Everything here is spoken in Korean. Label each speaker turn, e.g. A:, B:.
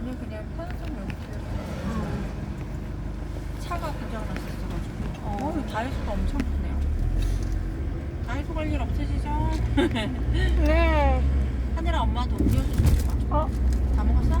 A: 아니 그냥 편의점 여기 차가 고장났어 가지고. 어, 어 다이소가 엄청 크네요. 다이소 갈 일 없으시죠? 네. 하늘아 엄마도 음료수 좀 줘. 어? 다 먹었어?